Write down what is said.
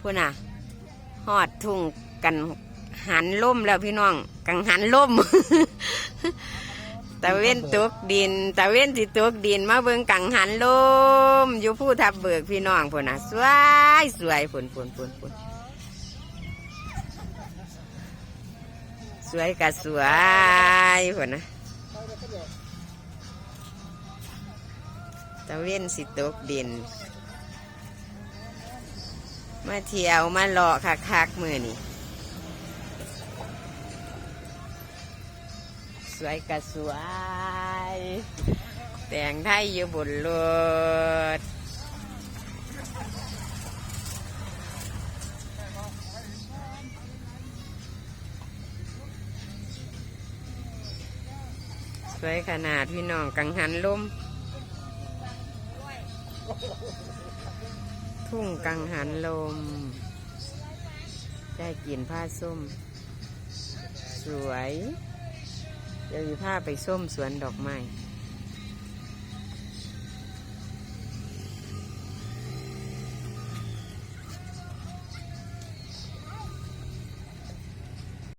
พูดน่ะหอดทุ่งกันหันล่มแล้วพี่น้อง กังหันล่มตะเว้นตกดินตะเว้นสิตกดินมาเบิ่งกังหันลม อยู่ผู้ทับเบิกพี่น้องพุ่นน่ะ สวยสวยพุ่นพุ่นพุ่นพุ่นสวยกะสวยพุ่นนะตะเว้นสิตกดิน มาเที่ยวมาเลาะคักๆมือนี่สวยกะสวย แต่งไทยอยู่บนรถสวยขนาดพี่น้องกังหันลม ทุ่งกังหันลม ได้กลินผ้าส้ม สวย เดี๋ยวมีผ้าไปส้มสวนดอกไม้